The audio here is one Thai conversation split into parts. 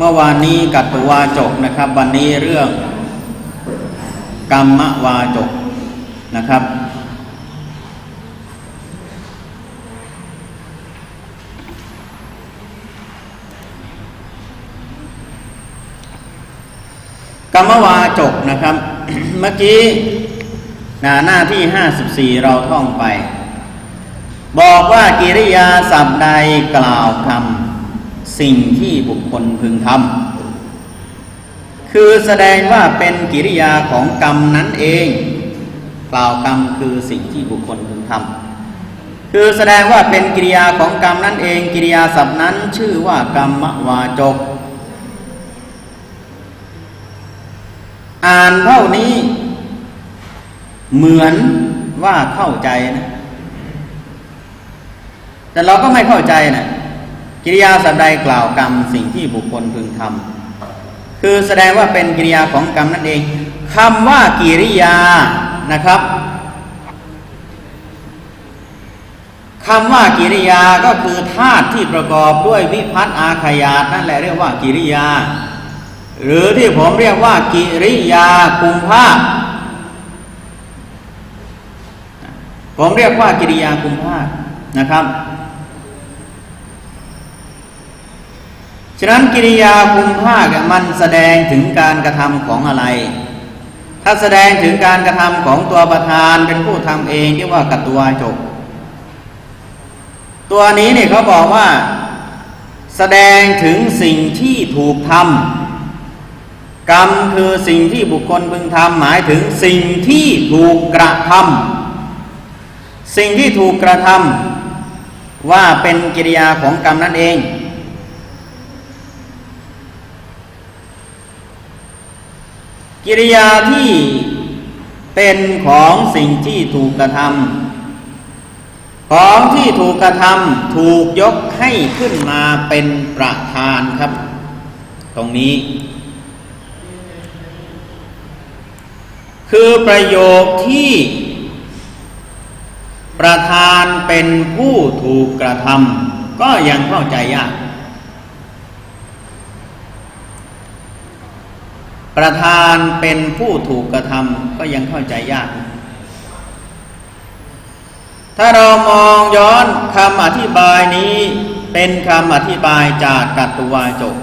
เมื่อวานนี้กัตตวาจกนะครับ วันนี้เรื่องกรรมวาจกนะครับ กรรมวาจกนะครับ เมื่อกี้หน้าหน้าที่54เราท่องไป บอกว่ากิริยาสับใดกล่าวคำ สิ่งที่บุคคลพึงทำคือแสดงว่าเป็นกิริยาของกรรมนั้นเอง กล่าวกรรมคือสิ่งที่บุคคลพึงทำคือแสดงว่าเป็นกิริยาของกรรมนั้นเอง กิริยาสับนั้นชื่อว่ากรรมวาจก อ่านเท่านี้เหมือนว่าเข้าใจนะ แต่เราก็ไม่เข้าใจนะ กิริยาสับใดกล่าวกรรมสิ่งที่บุคคลพึงทำคือแสดงว่าเป็นกิริยาของกรรมนั่นเองคำว่ากิริยานะครับคำว่ากิริยาก็คือธาตุที่ประกอบด้วยวิพัฒน์อาขยาตนั่นแหละเรียกว่ากิริยา หรือที่ผมเรียกว่ากิริยาคุมภาพ ผมเรียกว่ากิริยาคุมภาพนะครับ ฉะนั้นกิริยาคุมภาคมันแสดงถึงการกระทำของอะไร ถ้าแสดงถึงการกระทำของตัวประธานเป็นผู้ทำเองเรียกว่ากัตตัวจก ตัวนี้เนี่ยเขาบอกว่าแสดงถึงสิ่งที่ถูกทำกรรมคือสิ่งที่บุคคลพึงทำหมายถึงสิ่งที่ถูกกระทำสิ่งที่ถูกกระทำว่าเป็นกิริยาของกรรมนั่นเอง กิริยาที่เป็นของสิ่งที่ถูกกระทำของที่ถูกกระทำถูกยกให้ขึ้นมาเป็นประธานครับ ตรงนี้ คือประโยคที่ประธานเป็นผู้ถูกกระทำก็ยังเข้าใจยาก ประธานเป็นผู้ถูกกระทำก็ยังเข้าใจยากถ้าเรามองย้อนคำอธิบายนี้เป็นคำอธิบายจากกัตตุวาจก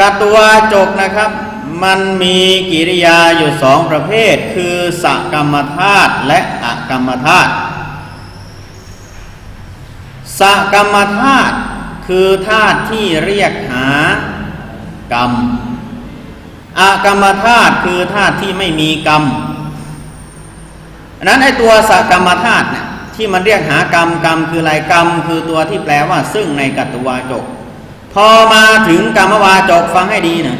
กัตตุวาจกนะครับ มันมีกิริยาอยู่สองประเภท คือสกรรมธาตุและอกรรมธาตุสกรรมธาตุคือธาตุที่เรียกหากรรม อากรรมธาตุคือธาตุที่ไม่มีกรรมนนั้นไอตัวสกรรมธาตุเนี่ยที่มันเรียกหากรรมกรรมคืออะไรกรรม คือตัวที่แปลว่าซึ่งในกัตตวาจก พอมาถึงกรรมวาจกฟังให้ดีนะ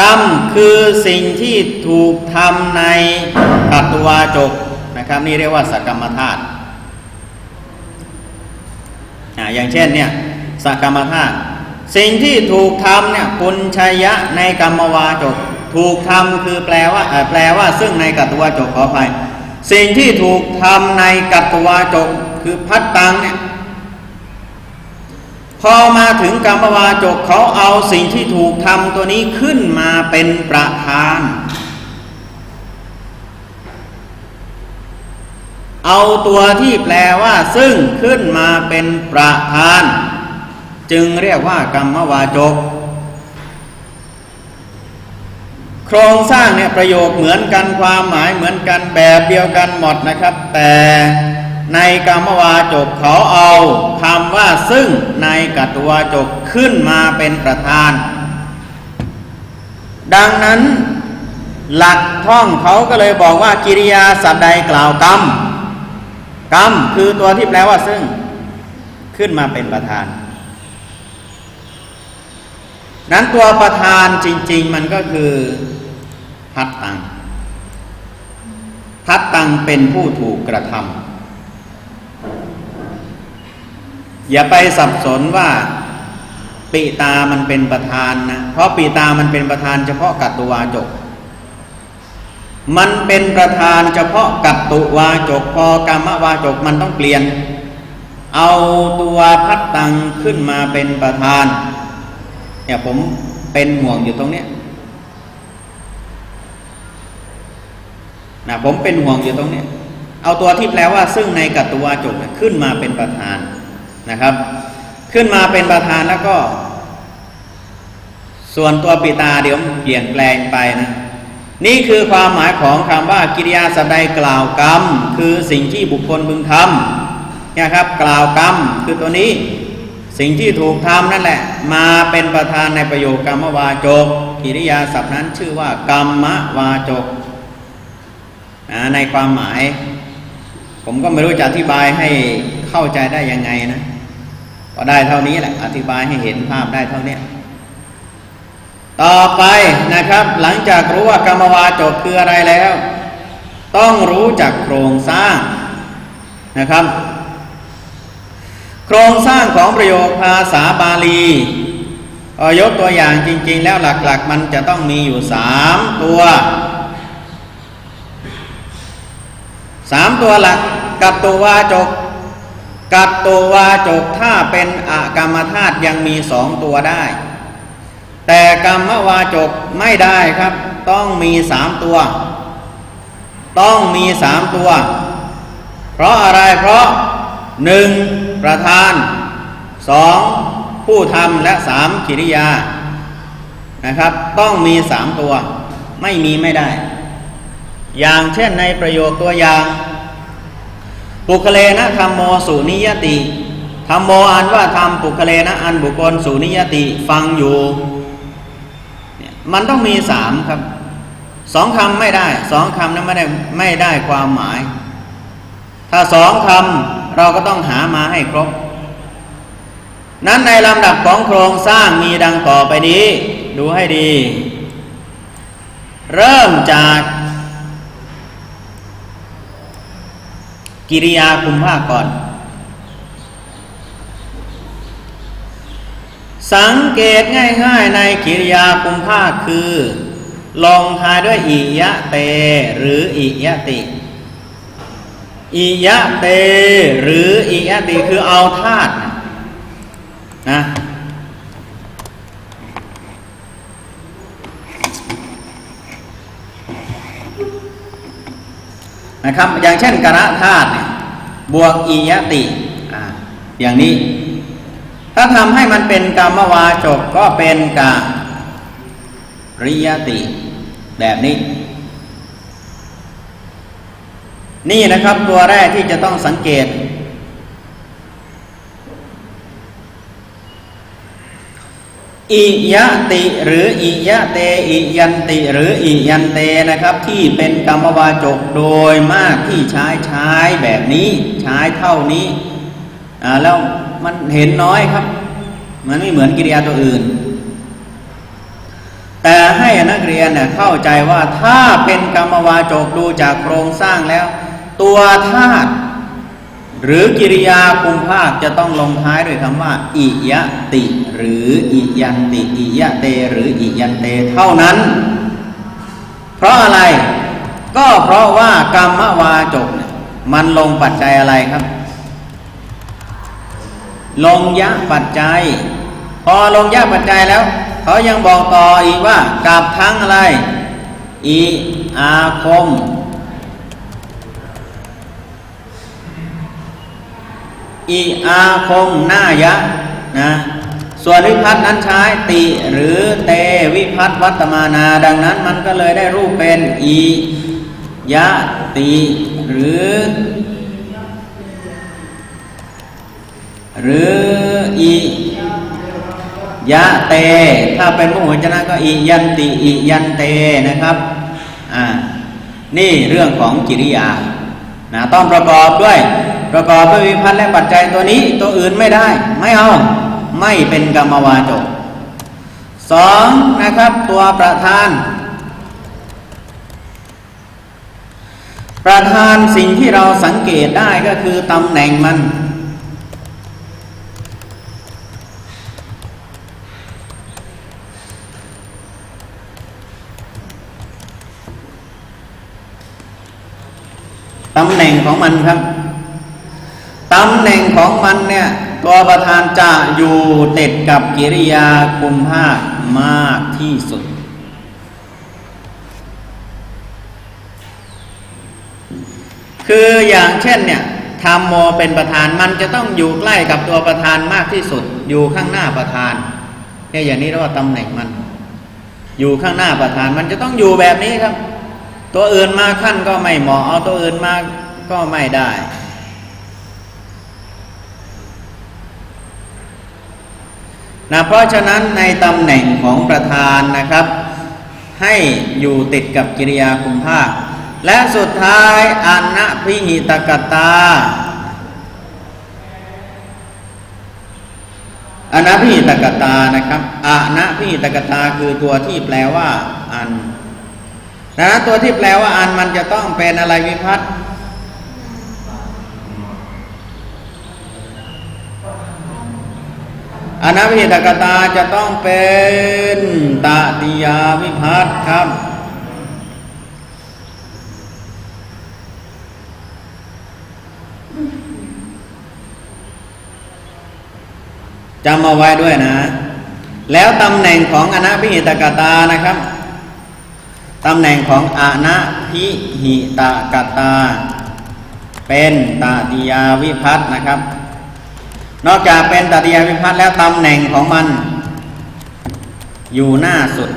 กรรมคือสิ่งที่ถูกทำในกัตตวาจกนะครับนี่เรียกว่าสกรรมธาตุอย่างเช่นเนี่ยสกรรมธาตุ สิ่งที่ถูกทำเนี่ยปุญชยะในกรรมวาจก ถูกทำคือแปลว่าแปลว่าซึ่งในกัตตวาจกขออภัยสิ่งที่ถูกทำในกัตตวาจกคือพัดตังเนี่ยพอมาถึงกรรมวาจกเขาเอาสิ่งที่ถูกทำตัวนี้ขึ้นมาเป็นประธาน เอาตัวที่แปลว่าซึ่งขึ้นมาเป็นประธาน จึงเรียกว่ากรรมวาจก โครงสร้างเนี่ยประโยคเหมือนกันความหมายเหมือนกันแบบเดียวกันหมดนะครับ แต่ในกรรมวาจกเขาเอาคำว่าซึ่งในกัตวาจกขึ้นมาเป็นประธาน ดังนั้นหลักท่องเขาก็เลยบอกว่ากิริยาสัตว์ใดกล่าวกรรม กรรมคือตัวที่แปลว่าซึ่งขึ้นมาเป็นประธาน นั้นตัวประธานจริง ๆ มันก็คือพัดตัง พัดตังเป็นผู้ถูกกระทำอย่าไปสับสนว่าปีตามันเป็นประธานนะ เพราะปีตามันเป็นประธานเฉพาะกัตตุวาจก มันเป็นประธานเฉพาะกัตตุวาจก พอกรรมวาจกมันต้องเปลี่ยน เอาตัวพัดตังขึ้นมาเป็นประธาน เนี่ยผมเป็นห่วงอยู่ตรงเนี้ยนะผมเป็นห่วงอยู่ตรงเนี้ยเอาตัวที่แปลว่า ซึ่งในกัตตวาจกขึ้นมาเป็นประธานนะครับ ขึ้นมาเป็นประธานแล้วก็ ส่วนตัวปิตาเดี๋ยวเปลี่ยนแปลงไปนะนี่คือความหมายของคำว่ากิริยาสัพใดกล่าวกรรม คือสิ่งที่บุคคลพึงทำเนี่ยครับ กล่าวกรรมคือตัวนี้ สิ่งที่ถูกทำนั่นแหละ มาเป็นประธานในประโยคกรรมวาจกกิริยาศัพท์นั้นชื่อว่ากรรมวาจกนะในความหมาย ผมก็ไม่รู้จะอธิบายให้เข้าใจได้ยังไงนะก็ได้เท่านี้แหละ อธิบายให้เห็นภาพได้เท่านี้ต่อไปนะครับ หลังจากรู้ว่ากรรมวาจกคืออะไรแล้ว ต้องรู้จักโครงสร้างนะครับ โครงสร้างของประโยคภาษาบาลียกตัวอย่างจริง ๆ แล้วหลักๆ มันจะต้องมีอยู่สามตัวสามตัวหลักกับตัววาจก กับตัววาจกถ้าเป็นอากรรมธาตุยังมีสองตัวได้ แต่กรรมวาจกไม่ได้ครับ ต้องมีสามตัว ต้องมีสามตัว เพราะอะไรเพราะหนึ่ง ประธานสองผู้ทำและสามกิริยานะครับ ต้องมีสามตัว ไม่มีไม่ได้ อย่างเช่นในประโยคตัวอย่างปุคเลนะธรรมโมสุนิยติธรรมโมอันว่าธรรมปุคเลนะอันบุคคลสุนิยติฟังอยู่เนี่ยมันต้องมีสามครับสองคำไม่ได้สองคำนั้นไม่ได้ไม่ได้ความหมาย ถ้าสองคำ เราก็ต้องหามาให้ครบ นั้นในลำดับของโครงสร้างมีดังต่อไปนี้ ดูให้ดี เริ่มจาก กิริยาคุมภาคก่อน สังเกตง่ายๆในกิริยาคุมภาคคือ ลงท้ายด้วยอิยะเต หรืออิยะติ อิยะเต หรืออิยะติคือเอาธาตุนะนะครับอย่างเช่นกระธาตุบวกอิยะติอ่าอย่างนี้ ถ้าทำให้มันเป็นกรรมวาจกก็เป็นกะริยติแบบนี้ นี่นะครับตัวแรกที่จะต้องสังเกต อิยะติหรืออิยะเตอิยันติหรืออิยันเตนะครับ ที่เป็นกรรมวาจกโดยมากที่ใช้ใช้แบบนี้ใช้เท่านี้อ่าแล้วมันเห็นน้อยครับ มันไม่เหมือนกิริยาตัวอื่น แต่ให้นักเรียนเนี่ยเข้าใจว่าถ้าเป็นกรรมวาจกดูจากโครงสร้างแล้ว ตัวธาตุหรือกิริยาคุมภาคจะต้องลงท้ายด้วยคำว่าอิยะติ หรืออิยันติอิยะเต หรืออิยันเตเท่านั้น เพราะอะไรก็เพราะว่ากรรมวาจกเนี่ยมันลงปัจจัยอะไรครับ ลงยะปัจจัย พอลงยะปัจจัยแล้ว เขายังบอกต่ออีกว่ากับทั้งอะไร อีอาคม อีอาคมหน้ายะนะส่วนวิพัฒน์นั้นใช้ติหรือเตวิพัฒน์วัตมานา ดังนั้นมันก็เลยได้รูปเป็นอียะติหรือ หรืออียะเต ถ้าเป็นพหุวจนะก็อียันติอียันเตนะครับอ่านี่เรื่องของกิริยานะต้องประกอบด้วย ประกอบด้วยวิพัฒน์และปัจจัยตัวนี้ตัวอื่นไม่ได้ ไม่เอาไม่เป็นกรรมวาจกสองนะครับตัวประธาน ประธานสิ่งที่เราสังเกตได้ก็คือตำแหน่งมันตำแหน่งของมันครับ ตำแหน่งของมันเนี่ยตัวประธานจะอยู่ติดกับกิริยาคุมภามากที่สุด คืออย่างเช่นเนี่ยธรรมโมเป็นประธานมันจะต้องอยู่ใกล้กับตัวประธานมากที่สุด อยู่ข้างหน้าประธานเนี่ยอย่างนี้เรียกว่าตำแหน่งมัน อยู่ข้างหน้าประธานมันจะต้องอยู่แบบนี้ครับ ตัวอื่นมาขั้นก็ไม่เหมาะเอาตัวอื่นมาก็ไม่ได้ นะเพราะฉะนั้นในตำแหน่งของประธานนะครับ ให้อยู่ติดกับกิริยาคุมภาค และสุดท้ายอนัพิหิตกตาอนัพิหิตกตานะครับอนัพิหิตกตาคือตัวที่แปลว่า อันนั้นตัวที่แปลว่าอันมันจะต้องเป็นอะไรวิพัฒน์ อนัพิตกตาจะต้องเป็นตติยาวิพัตครับ จำเอาไว้ด้วยนะ แล้วตำแหน่งของอนัพิหิตกตานะครับตำแหน่งของอนัพิหิตกตา เป็นตติยาวิพัตนะครับ นอกจากเป็นตติยาวิพัฒน์แล้วตำแหน่งของมัน อยู่หน้าสุด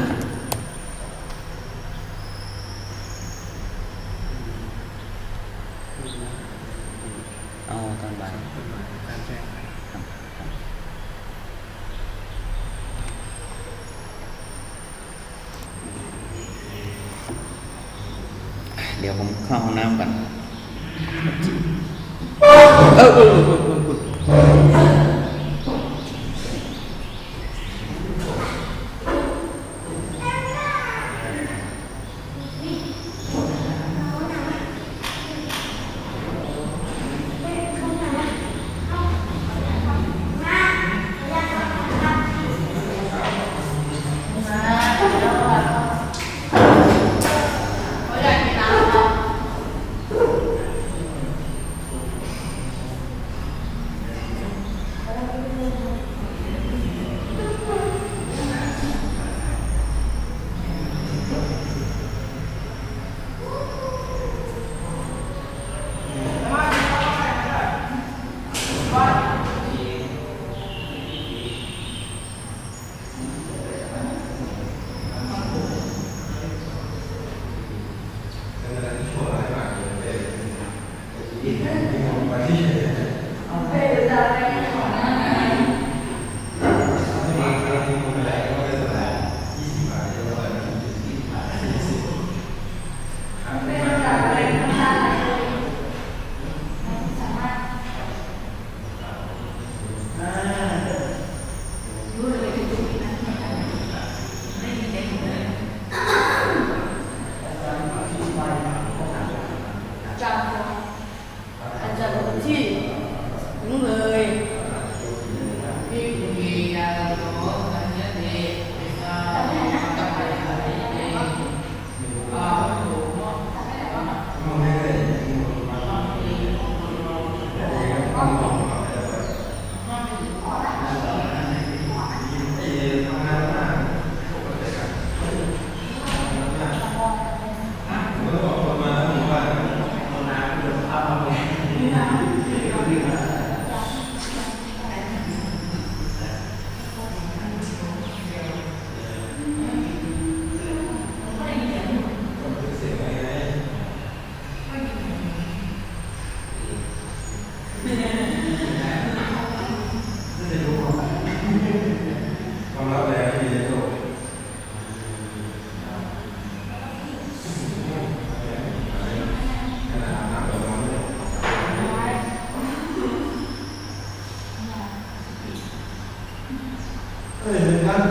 เออเหมือนกัน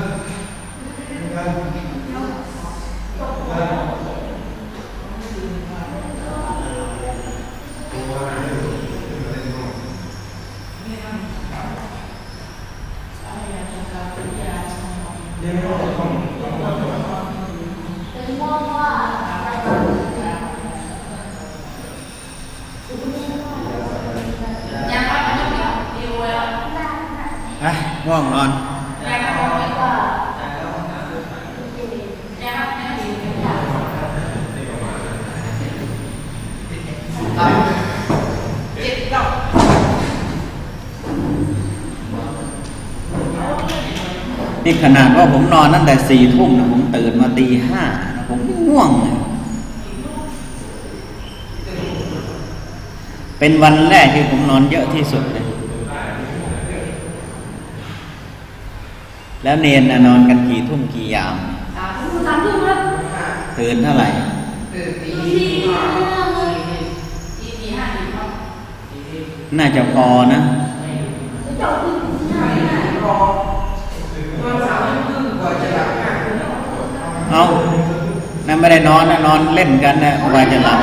เหมือนกันตัวอะไรไม่รู้เป็นอะไรบ้าง เรียนรู้ต้องต้องต้อง ยังครับ ไปง่วงนอน แม่ก็บอกไว้ว่าแม่ครับแม่ดีไม่ได้ เจ็ดดอกนี่ขนาดว่าผมนอนตั้งแต่สี่ทุ่มนะผมตื่นมาตีห้านะผมง่วงนะเป็นวันแรกที่ผมนอนเยอะที่สุดเลยแล้วเนนน่ะนอนกันกี่ทุ่มกี่ยามสามทุ่มสามทุ่มครับตื่นเท่าไหร่ ตีห้าเลยตีตีห้าตีครับ น่าจะพอนะเจ้าคือานั่นไม่ได้นอนนะนอนเล่นกันนะกว่าจะหลับ